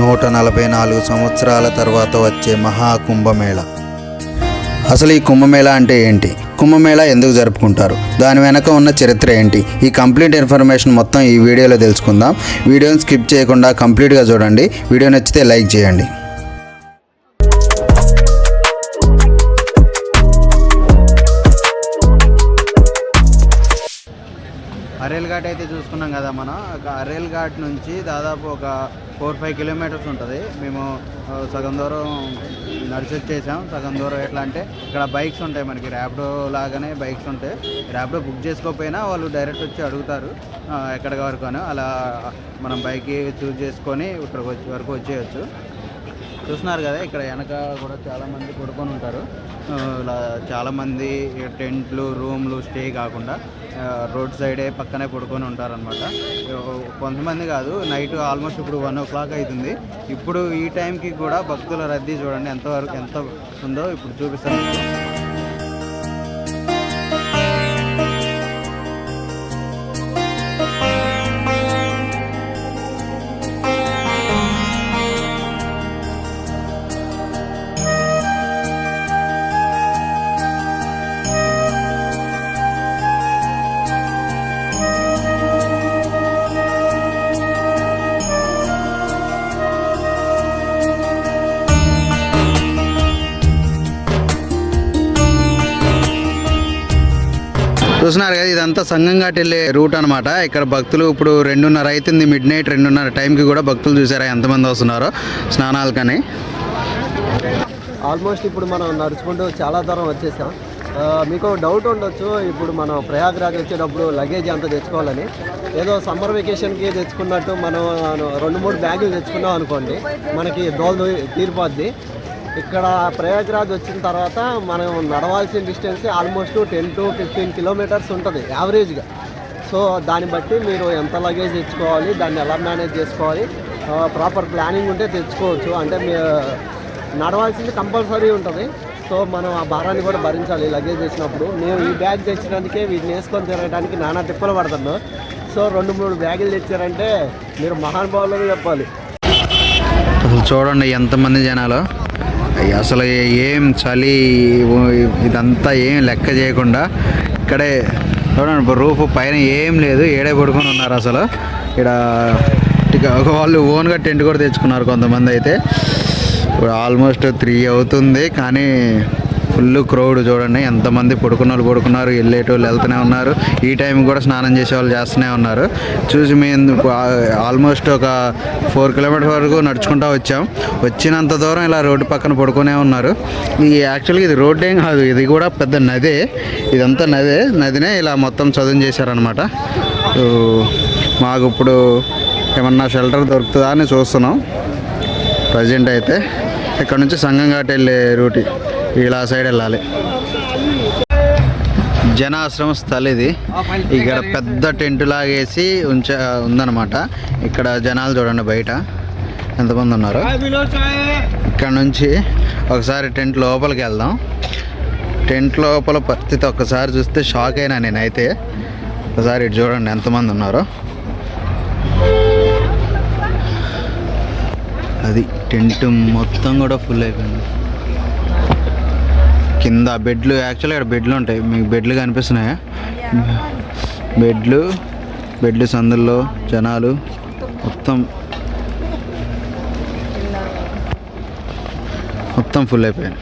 నూట నలభై నాలుగు సంవత్సరాల తర్వాత వచ్చే మహా కుంభమేళ అసలు ఈ కుంభమేళ అంటే ఏంటి? కుంభమేళ ఎందుకు జరుపుకుంటారు? దాని వెనక ఉన్న చరిత్ర ఏంటి? ఈ కంప్లీట్ ఇన్ఫర్మేషన్ మొత్తం ఈ వీడియోలో తెలుసుకుందాం. వీడియోని స్కిప్ చేయకుండా కంప్లీట్గా చూడండి. వీడియో నచ్చితే లైక్ చేయండి. రైల్ ఘాట్ అయితే చూసుకున్నాం కదా మనం. ఒక అరేల్ ఘాట్ నుంచి దాదాపు ఒక ఫోర్ ఫైవ్ కిలోమీటర్స్ ఉంటుంది. మేము సగం దూరం నడిచి వచ్చేసాం సగం దూరం ఎట్లా అంటే ఇక్కడ బైక్స్ ఉంటాయి మనకి. ర్యాపిడో లాగానే బైక్స్ ఉంటాయి. ర్యాపిడో బుక్ చేసుకోకపోయినా వాళ్ళు డైరెక్ట్ వచ్చి అడుగుతారు ఎక్కడ ఎక్కడికి వరకు అని. అలా మనం బైక్ చూస్ చేసుకొని ఇక్కడికి వచ్చి వరకు వచ్చేయచ్చు. చూస్తున్నారు కదా ఇక్కడ వెనక కూడా చాలా మంది పడుకొని ఉంటారు. ఇలా చాలామంది టెంట్లు రూమ్లు స్టే కాకుండా రోడ్ సైడే పక్కనే పడుకొని ఉంటారనమాట కొంతమంది కాదు నైట్ ఆల్మోస్ట్ ఇప్పుడు వన్ ఓ క్లాక్ అవుతుంది ఇప్పుడు ఈ టైంకి కూడా భక్తుల రద్దీ చూడండి ఎంతవరకు ఎంత ఉందో ఇప్పుడు చూపిస్తాను. చూస్తున్నారు కదా ఇదంతా సంగం ఘాట్ వెళ్ళే రూట్ అనమాట ఇక్కడ భక్తులు ఇప్పుడు రెండున్నర అవుతుంది మిడ్ నైట్ రెండున్నర టైంకి కూడా భక్తులు చూసారా ఎంతమంది వస్తున్నారో స్నానాలకని. ఆల్మోస్ట్ ఇప్పుడు మనం నడుచుకుంటూ చాలా దూరం వచ్చేసాం. మీకు డౌట్ ఉండొచ్చు ఇప్పుడు మనం ప్రయాగ్రాజ్ వచ్చేటప్పుడు లగేజ్ అంత తెచ్చుకోవాలని. ఏదో సమ్మర్ వెకేషన్కి తెచ్చుకున్నట్టు మనం రెండు మూడు బ్యాగులు తెచ్చుకున్నాం అనుకోండి మనకి దోలు తీరిపోద్ది. ఇక్కడ ప్రయాగ్రాజ్ వచ్చిన తర్వాత మనం నడవాల్సిన distance almost ten to fifteen kilometres ఉంటుంది యావరేజ్గా. సో దాన్ని బట్టి మీరు ఎంత లగేజ్ తెచ్చుకోవాలి దాన్ని ఎలా మేనేజ్ చేసుకోవాలి ప్రాపర్ ప్లానింగ్ ఉంటే తెచ్చుకోవచ్చు. అంటే మీ నడవాల్సింది కంపల్సరీ ఉంటుంది. సో మనం ఆ భారాన్ని కూడా భరించాలి లగేజ్ తెచ్చినప్పుడు నేను ఈ బ్యాగ్ తెచ్చినందుకే వీటిని వేసుకొని తిరగడానికి నానా తిప్పలు పడుతున్నాను సో రెండు మూడు బ్యాగులు తెచ్చారంటే మీరు మహానుభావులని చెప్పాలి. అసలు చూడండి ఎంతమంది జనాలు. అసలు ఏం చలి ఇదంతా ఏం లెక్క చేయకుండా ఇక్కడే చూడండి ఇప్పుడు రూఫ్ పైన ఏం లేదు ఏడే పడుకొని ఉన్నారు అసలు. ఇక్కడ ఇక వాళ్ళు ఓన్గా టెంట్ కూడా తెచ్చుకున్నారు కొంతమంది అయితే. ఇప్పుడు ఆల్మోస్ట్ త్రీ అవుతుంది కానీ ఫుల్ క్రౌడ్ చూడండి. ఎంతమంది పడుకున్న వాళ్ళు పడుకున్నారు వెళ్ళేటోళ్ళు వెళ్తూనే ఉన్నారు. ఈ టైం కూడా స్నానం చేసే వాళ్ళు చేస్తూనే ఉన్నారు. చూసి మేము ఆల్మోస్ట్ ఒక ఫోర్ కిలోమీటర్ వరకు నడుచుకుంటూ వచ్చాం. వచ్చినంత దూరం ఇలా రోడ్డు పక్కన పడుకునే ఉన్నారు. ఈ యాక్చువల్గా ఇది రోడ్ ఏం కాదు ఇది కూడా పెద్ద నదే. ఇదంతా నదే. నదినే ఇలా మొత్తం చదువు చేశారనమాట మాకు ఇప్పుడు ఏమన్నా షెల్టర్ దొరుకుతుందా అని చూస్తున్నాం. ప్రజెంట్ అయితే ఇక్కడ నుంచి సంఘం ఘాట్ వెళ్ళే రూట్. ఇలా సైడ్ వెళ్ళాలి. జనాశ్రమ స్థల్ ఇది. ఇక్కడ పెద్ద టెంట్ లాగేసి ఉంచ ఉందన్నమాట. ఇక్కడ జనాలు చూడండి బయట. ఎంతమంది ఉన్నారు? ఇక్కడ నుంచి ఒకసారి టెంట్ లోపలికి వెళ్దాం. టెంట్ లోపల పరిస్థితి ఒక్కసారి చూస్తే షాక్ అయినా నేనైతే. ఒకసారి ఇటు చూడండి ఎంతమంది ఉన్నారో. అది టెంట్ మొత్తం కూడా ఫుల్ అయిపోయింది. కింద బెడ్లు యాక్చువల్గా ఇక్కడ బెడ్లు ఉంటాయి. మీకు బెడ్లు కనిపిస్తున్నాయా? బెడ్లు బెడ్లు సందుల్లో జనాలు మొత్తం. మొత్తం ఫుల్ అయిపోయాయి.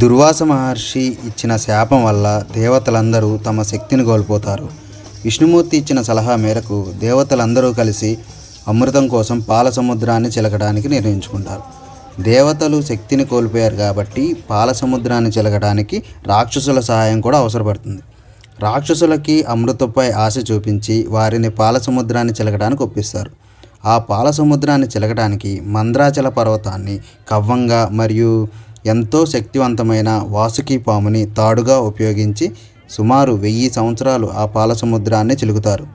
దుర్వాస మహర్షి ఇచ్చిన శాపం వల్ల దేవతలందరూ తమ శక్తిని కోల్పోతారు. విష్ణుమూర్తి ఇచ్చిన సలహా మేరకు దేవతలందరూ కలిసి అమృతం కోసం పాల సముద్రాన్ని చిలకడానికి నిర్ణయించుకుంటారు. దేవతలు శక్తిని కోల్పోయారు కాబట్టి పాల సముద్రాన్ని చిలకడానికి రాక్షసుల సహాయం కూడా అవసరపడుతుంది. రాక్షసులకి అమృతపై ఆశ చూపించి వారిని పాల సముద్రాన్ని చిలకడానికి ఒప్పిస్తారు. ఆ పాల సముద్రాన్ని చిలకడానికి మంద్రాచల పర్వతాన్ని కవ్వంగా మరియు ఎంతో శక్తివంతమైన వాసుకి పాముని తాడుగా ఉపయోగించి సుమారు వెయ్యి సంవత్సరాలు ఆ పాల సముద్రాన్ని చిలుకుతారు.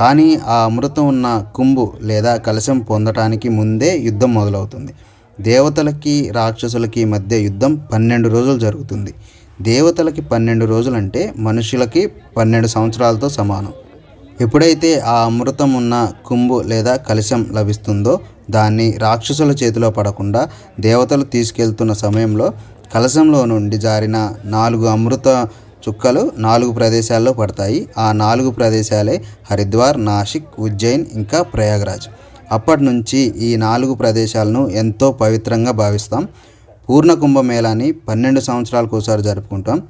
కానీ ఆ అమృతం ఉన్న కుంభు లేదా కలశం పొందటానికి ముందే యుద్ధం మొదలవుతుంది. దేవతలకి రాక్షసులకి మధ్య యుద్ధం పన్నెండు రోజులు జరుగుతుంది. దేవతలకి పన్నెండు రోజులంటే మనుషులకి పన్నెండు సంవత్సరాలతో సమానం. ఎప్పుడైతే ఆ అమృతం ఉన్న కుంభు లేదా కలశం లభిస్తుందో దాన్ని రాక్షసుల చేతిలో పడకుండా దేవతలు తీసుకెళ్తున్న సమయంలో కలశంలో నుండి జారిన నాలుగు అమృత చుక్కలు నాలుగు ప్రదేశాల్లో పడతాయి. ఆ నాలుగు ప్రదేశాలే హరిద్వార్ నాసిక్ ఉజ్జయిన్ ఇంకా ప్రయాగ్రాజ్. అప్పటి నుంచి ఈ నాలుగు ప్రదేశాలను ఎంతో పవిత్రంగా భావిస్తాం. పూర్ణ కుంభమేళాని పన్నెండు సంవత్సరాలకు ఒకసారి జరుపుకుంటాం.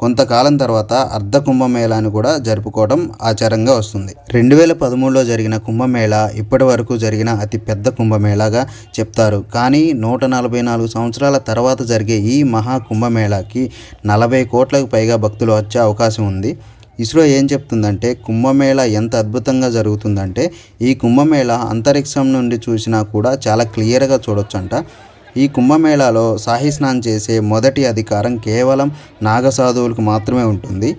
కొంతకాలం తర్వాత అర్ధ కుంభమేళాను కూడా జరుపుకోవడం ఆచారంగా వస్తుంది. రెండు వేల పదమూడులో జరిగిన కుంభమేళ ఇప్పటి వరకు జరిగిన అతి పెద్ద కుంభమేళాగా చెప్తారు. కానీ నూట నలభై నాలుగు సంవత్సరాల తర్వాత జరిగే ఈ మహా కుంభమేళాకి నలభై కోట్లకు పైగా భక్తులు వచ్చే అవకాశం ఉంది. ఇస్రో ఏం చెప్తుందంటే కుంభమేళ ఎంత అద్భుతంగా జరుగుతుందంటే ఈ కుంభమేళా అంతరిక్షం నుండి చూసినా కూడా చాలా క్లియర్గా చూడొచ్చంట. ఈ కుంభమేళాలో సాహి స్నానం చేసే మొదటి అధికారం కేవలం నాగసాధువులకు మాత్రమే ఉంటుంది.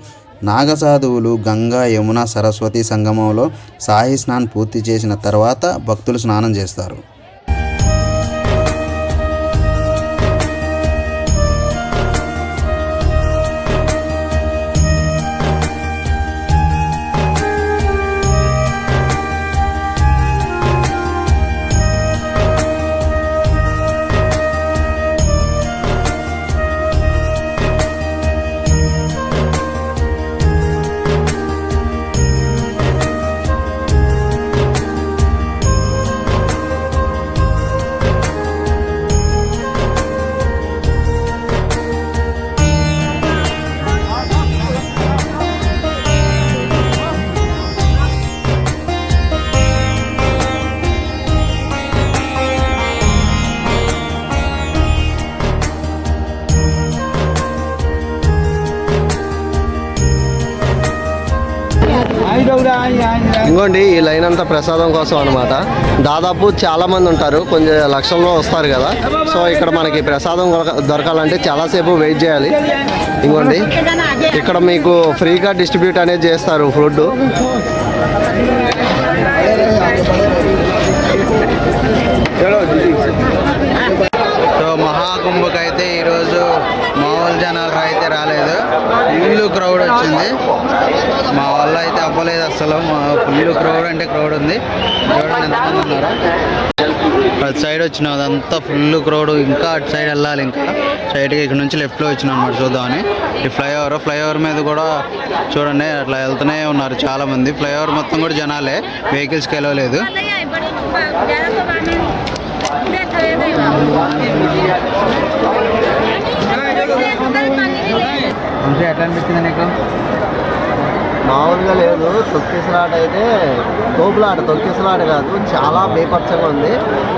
నాగసాధువులు గంగా యమున సరస్వతి సంగమంలో సాహి స్నానం పూర్తి చేసిన తర్వాత భక్తులు స్నానం చేస్తారు. ఇంకోండి ఈ లైన్ అంతా ప్రసాదం కోసం అనమాట దాదాపు చాలా మంది ఉంటారు కొంచెం లక్షల్లో వస్తారు కదా. సో ఇక్కడ మనకి ప్రసాదం దొరక- దొరకాలంటే చాలాసేపు వెయిట్ చేయాలి. ఇంకోండి ఇక్కడ మీకు ఫ్రీగా డిస్ట్రిబ్యూట్ అనేది చేస్తారు ఫుడ్ సో మహాకుంభకైతే ఈరోజు మామూలు జనాలు అయితే రాలేదు. ఫుల్ క్రౌడ్ వచ్చింది. మా వల్ల అయితే అవ్వలేదు అసలు. ఫుల్ క్రౌడ్ అంటే క్రౌడ్ ఉంది. చూడండి ఎంతమంది ఉన్నారు. అటు సైడ్ వచ్చినాం. అదంతా ఫుల్ క్రౌడ్ ఇంకా అటు సైడ్ వెళ్ళాలి ఇంకా. సైడ్కి ఇక్కడ నుంచి లెఫ్ట్లో వచ్చినాం అనమాట చూద్దామని. ఈ ఫ్లైఓవర్ ఫ్లైఓవర్ మీద కూడా చూడండి అట్లా వెళ్తూనే ఉన్నారు చాలా మంది ఫ్లైఓవర్ మొత్తం కూడా జనాలే. వెహికల్స్కి వెళ్ళలేదు. हमसे अटेंड कितने को మామూలుగా లేదు. తొక్కిసలాట అయితే తోపులాట తొక్కిసలాట కాదు. చాలా బేపచ్చగా ఉంది.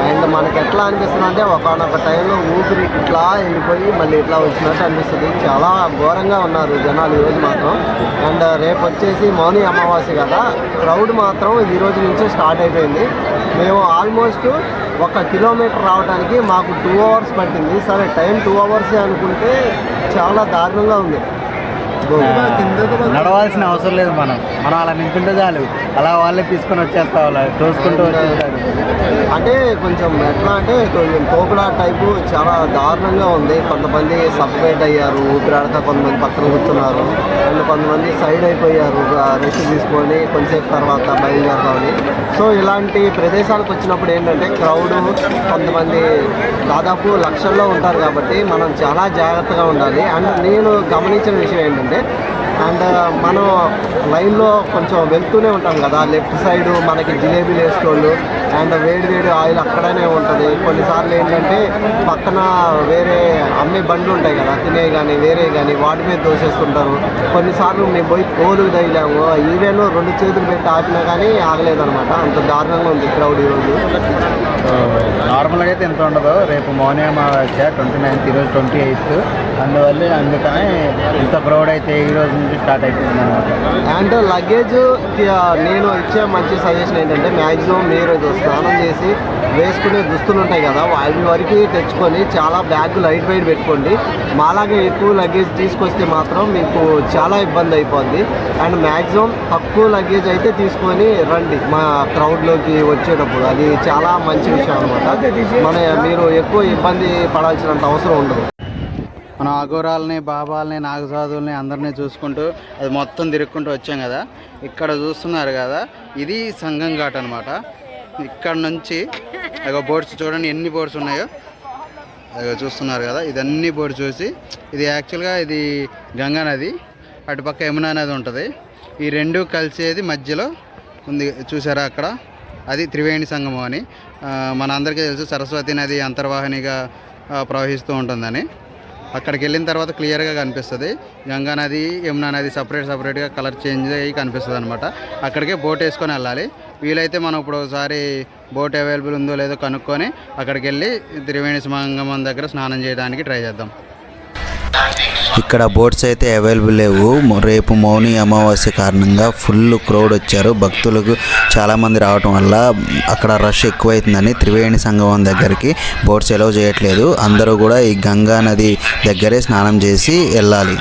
అండ్ మనకి ఎట్లా అనిపిస్తుంది అంటే ఒకనొక టైంలో ఊపిరి ఇట్లా వెళ్ళిపోయి మళ్ళీ ఇట్లా వచ్చినట్టు అనిపిస్తుంది. చాలా ఘోరంగా ఉన్నారు జనాలు ఈరోజు మాత్రం. అండ్ రేపు వచ్చేసి మౌని అమావాస్య కదా. క్రౌడ్ మాత్రం ఈ రోజు నుంచి స్టార్ట్ అయిపోయింది. మేము ఆల్మోస్ట్ ఒక కిలోమీటర్ రావడానికి మాకు టూ అవర్స్ పట్టింది. సరే టైం టూ అవర్సే అనుకుంటే చాలా దారుణంగా ఉంది. నడవాల్సిన అవసరం లేదు మనం. మనం అలా నింటుంటే చాలు. అలా వాళ్ళే తీసుకొని వచ్చేస్తా వాళ్ళ తోసుకుంటూ వచ్చేస్తారు. అంటే కొంచెం ఎట్లా అంటే కొంచెం తోపులా టైపు చాలా దారుణంగా ఉంది. కొంతమంది సపరేట్ అయ్యారు ఊపిరాడక కొంతమంది పక్కన కూర్చున్నారు. అండ్ కొంతమంది సైడ్ అయిపోయారు. రెస్ట్ తీసుకొని కొంతసేపు తర్వాత బయలుదేరదామని. సో ఇలాంటి ప్రదేశాలకు వచ్చినప్పుడు ఏంటంటే క్రౌడ్ కొంతమంది దాదాపు లక్షల్లో ఉంటారు కాబట్టి మనం చాలా జాగ్రత్తగా ఉండాలి. అండ్ నేను గమనించిన విషయం ఏంటంటే అండ్ మనం లైన్లో కొంచెం వెళ్తూనే ఉంటాం కదా. లెఫ్ట్ సైడ్ మనకి జిలేబీలు వేసుకోళ్ళు అండ్ వేడి వేడి ఆయిల్ అక్కడనే ఉంటుంది. కొన్నిసార్లు ఏంటంటే పక్కన వేరే అమ్మే బండ్లు ఉంటాయి కదా తినే కానీ వేరే కానీ వాటి మీద దోసేస్తుంటారు. కొన్నిసార్లు మేము పోయి పోలు తగిలాము. ఈవెన్ రెండు చేతులు పెట్టి ఆపినా కానీ ఆగలేదన్నమాట. అంత దారుణంగా ఉంది క్రౌడ్ ఈరోజు నార్మల్గా అయితే ఎంత ఉండదు రేపు మౌని అమావాస్య ట్వంటీ నైన్త్ ఈరోజు ట్వంటీ ఎయిత్ అందువల్ల అందుకనే ఇంత క్రౌడ్ అయితే ఈ రోజు నుంచి స్టార్ట్ అయిపోతుంది అనమాట అండ్ లగేజ్ నేను ఇచ్చే మంచి సజెషన్ ఏంటంటే మ్యాక్సిమం మీరు స్నానం చేసి వేసుకునే దుస్తులు ఉంటాయి కదా అవి వరకు తెచ్చుకొని చాలా బ్యాగ్ లైట్ వెయిట్ పెట్టుకోండి. మాలాగే ఎక్కువ లగేజ్ తీసుకొస్తే మాత్రం మీకు చాలా ఇబ్బంది అయిపోద్ది. అండ్ మ్యాక్సిమం తక్కువ లగేజ్ అయితే తీసుకొని రండి మా క్రౌడ్లోకి వచ్చేటప్పుడు. అది చాలా మంచి విషయం అనమాట మన మీరు ఎక్కువ ఇబ్బంది పడాల్సినంత అవసరం ఉండదు. మనం అఘోరాలని బాబాలని నాగసాధుల్ని అందరినీ చూసుకుంటూ అది మొత్తం తిరుక్కుంటూ వచ్చాం కదా. ఇక్కడ చూస్తున్నారు కదా ఇది సంఘం ఘాట్ అనమాట ఇక్కడ నుంచి అగో బోట్స్ చూడండి ఎన్ని బోట్స్ ఉన్నాయో. అగో చూస్తున్నారు కదా ఇదన్నీ బోట్స్ చూసి ఇది యాక్చువల్గా ఇది గంగా నది అటుపక్క యమునా నది ఉంటుంది. ఈ రెండు కలిసేది మధ్యలో ఉంది చూసారా అక్కడ? అది త్రివేణి సంగమం అని. మన అందరికీ తెలుసు సరస్వతి నది అంతర్వాహినిగా ప్రవహిస్తూ ఉంటుందని. అక్కడికి వెళ్ళిన తర్వాత క్లియర్గా కనిపిస్తుంది. గంగా నది యమునా నది సపరేట్ సపరేట్గా కలర్ చేంజ్ అయ్యి కనిపిస్తుంది అనమాట అక్కడికే బోట్ వేసుకొని వెళ్ళాలి. వీలైతే మనం ఇప్పుడు ఒకసారి బోట్ అవైలబుల్ ఉందో లేదో కనుక్కొని అక్కడికి వెళ్ళి త్రివేణి సంగమం దగ్గర స్నానం చేయడానికి ట్రై చేద్దాం. ఇక్కడ బోట్స్ అయితే అవైలబుల్ లేవు. రేపు మౌని అమావాస్య కారణంగా ఫుల్ క్రౌడ్ వచ్చారు. భక్తులకు చాలామంది రావటం వల్ల అక్కడ రష్ ఎక్కువైతుందని త్రివేణి సంగమం దగ్గరికి బోట్స్ ఎలవ్ చేయట్లేదు. అందరూ కూడా ఈ గంగా నది దగ్గరే స్నానం చేసి వెళ్ళాలి.